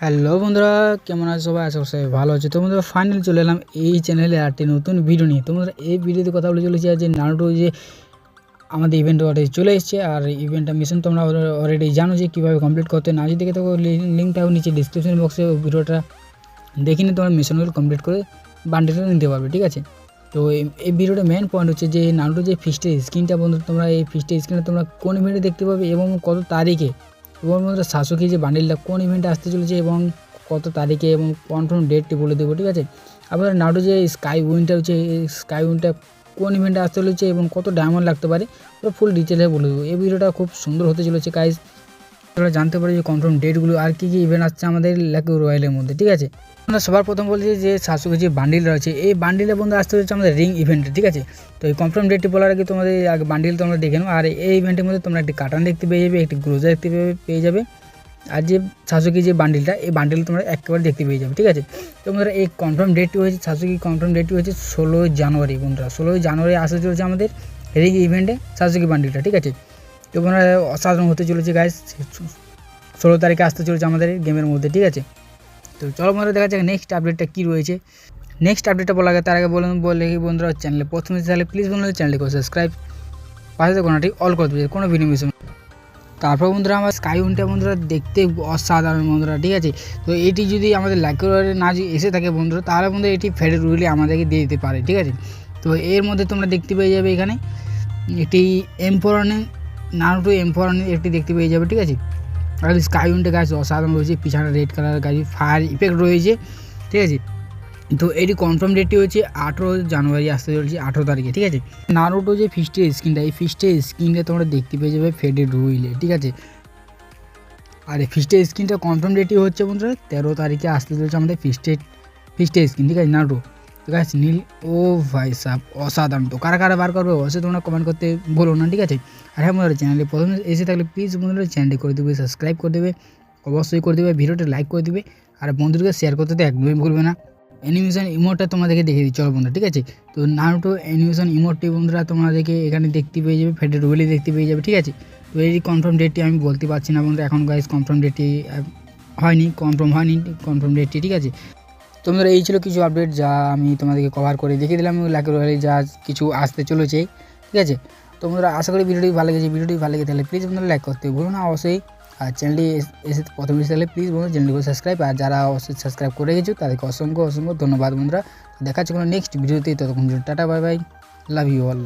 Hello বন্ধুরা, কেমন আছে সবাই? করি সবাই ভালো আছে। তো বন্ধুরা ফাইনাল চলে এলাম এই চ্যানেলে একটি নতুন ভিডিও নিয়ে। তো বন্ধুরা, এই ভিডিওতে কথা বলে চলেছি যে নারুটো যে আমাদের ইভেন্ট অলরেডি চলে এসেছে, আর ইভেন্টটা মিশন তোমরা অলরেডি জানো যে কীভাবে কমপ্লিট করতে না যদি দেখে থাকো লিঙ্কটাও নিচে ডিসক্রিপশন বক্সে ভিডিওটা দেখে নিয়ে তোমরা মিশনগুলো কমপ্লিট করে বান্ডিলটা নিতে পারবে, ঠিক আছে? তো এই- এই ভিডিওটা মেন পয়েন্ট হচ্ছে যে নারুটো যে ফিস্টের স্ক্রিনটা বন্ধু তোমরা এই ফিস্টের স্ক্রিনটা তোমরা কোন ইভেন্টে দেখতে পাবে এবং কত তারিখে এবং বন্ধুরা শাসকি যে বান্ডিলটা কোন ইভেন্টে আসতে চলেছে এবং কত তারিখে এবং কনফার্ম ডেটটি বলে দেবো, ঠিক আছে? আপনার নাটু যে স্কাই উইনটা হচ্ছে স্কাই উইনটা কোন ইভেন্টে আসতে চলেছে এবং কত ডায়মন্ড লাগতে পারে পুরো ফুল ডিটেলে বলে দেবো। এই ভিডিওটা খুব সুন্দর হতে চলেছে গাইজ আপনারা জানতে পারি যে কনফার্ম ডেটগুলো আর কী কী ইভেন্ট আসছে আমাদের ল্যাকু রয়্যালের মধ্যে, ঠিক আছে? আমরা সবার প্রথম বলছি যে শাসকের যে বান্ডিল রয়েছে, এই বান্ডিলের বন্ধু আসতে হচ্ছে আমাদের রিং ইভেন্টে ঠিক আছে? তো এই কনফার্ম ডেটটি বলার আগে তোমাদের আগে বান্ডিল তোমরা দেখে নাও আর এই ইভেন্টের মধ্যে তোমরা একটি কাটান দেখতে পেয়ে যাবে, একটি গ্রোজার দেখতে পেয়ে পেয়ে যাবে। আর যে শাসকি যে বান্ডিলটা এই বান্ডিল তোমরা একেবারে দেখতে পেয়ে যাবে, ঠিক আছে? তো বন্ধুরা, এই কনফার্ম ডেটটি হয়েছে শাসকি কনফার্ম ডেটটি হয়েছে ষোলোই জানুয়ারি, বন্ধুরা। ষোলোই জানুয়ারি আসতে চলেছে আমাদের রিং ইভেন্টে শাসকি বান্ডিলটা ঠিক আছে? তো বন্ধুরা অসাধারণ হতে চলেছে গাইজ ষোলো তারিখে আসতে চলেছে আমাদের গেমের মধ্যে, ঠিক আছে? তো চলো বন্ধুরা, দেখা যাক নেক্সট আপডেটটা কী রয়েছে। নেক্সট আপডেটটা বলা আগে, তার আগে বলুন, বলে কি বন্ধুরা চ্যানেলে প্রথমে তাহলে প্লিজ বন্ধুরা চ্যানেলটিকে সাবস্ক্রাইব পাশে তো কোনোটি অল করে দেবে কোনো ভিডিও মিস তারপর বন্ধুরা, আমার স্কাই উনটা বন্ধুরা, দেখতে অসাধারণ বন্ধুরা, ঠিক আছে? তো এটি যদি আমাদের লাইব্রেরি না এসে থাকে বন্ধুরা, তাহলে বন্ধুরা এটি ফেডের রুলে আমাদেরকে দিয়ে দিতে পারে, ঠিক আছে? তো এর মধ্যে তোমরা দেখতে পেয়ে যাবে এখানে, একটি এম্পোরানে নারুটো এম্পোরানে একটি দেখতে পেয়ে যাবে, ঠিক আছে? আর স্কাই উইন্ডে গাছ অসাধারণ রয়েছে, পিছনে রেড কালার গাছ ফায়ার ইফেক্ট রয়েছে, ঠিক আছে? তো এটি কনফার্ম ডেটটি হচ্ছে আঠেরো জানুয়ারি আসতে চলছে, আঠেরো তারিখে, ঠিক আছে? নারুটো যে ফিস্টের স্ক্রিনটা এই ফিস্টের স্ক্রিনটা তোমরা দেখতে পেয়ে যাবে ফেডেড রুইলে ঠিক আছে? আর এই ফিস্টের স্ক্রিনটা কনফার্ম ডেটই হচ্ছে বন্ধুরা, তেরো তারিখে আসতে চলছে আমাদের ফিস্টের ফিস্টের স্ক্রিন ঠিক আছে, নারুটো? ঠিক আছে নীল ও ভাই সাহ অসাধারণ তো। কারা কারা বার করবে অবশ্যই তোমরা কমেন্ট করতে বলো না, ঠিক আছে? আর হ্যাঁ বন্ধুরা চ্যানেলে প্রথমে এসে থাকলে প্লিজ বন্ধুরা চ্যানেলটি করে দেবে সাবস্ক্রাইব করে দেবে, অবশ্যই করে দেবে, ভিডিওটা লাইক করে দেবে, আর বন্ধুদেরকে শেয়ার করতে তো একদমই ভুলবে না। অ্যানিমেশন ইমোটটা তোমাদেরকে দেখিয়ে দিই চলো বন্ধুরা, ঠিক আছে? তো নারুটো অ্যানিমেশন ইমোটটি বন্ধুরা, তোমাদেরকে এখানে দেখতে পেয়ে যাবে ফেডের রুবেলি দেখতে পেয়ে যাবে, ঠিক আছে? তো এই কনফার্ম ডেটটি আমি বলতে পারছি না বন্ধুরা, এখন গাইজ কনফার্ম ডেটটি হয়নি কনফার্ম হয়নি কনফার্ম ডেটটি ঠিক আছে? তো বন্ধুরা এই ছিল কিছু আপডেট যা আমি তোমাদেরকে কভার করে দেখিয়ে দিলাম। লাকের রয়্যালে যা কিছু আসতে চলেছে, ঠিক আছে? তোমরা আশা করি ভিডিওটি ভালো লেগেছে। ভিডিওটি ভালো লেগে তাহলে প্লিজ বন্ধুরা লাইক করতে ভুলো না। অবশ্যই আর চ্যানেলটি এসে প্রথমে এসে তাহলে প্লিজ বন্ধুরা চ্যানেলটিকে সাবস্ক্রাইব আর যারা অবশ্যই সাবস্ক্রাইব করে গেছো তাদেরকে অসংখ্য অসংখ্য ধন্যবাদ বন্ধুরা। দেখা হচ্ছে কোনো নেক্সট ভিডিওতে ততক্ষণ tata bye bye love you all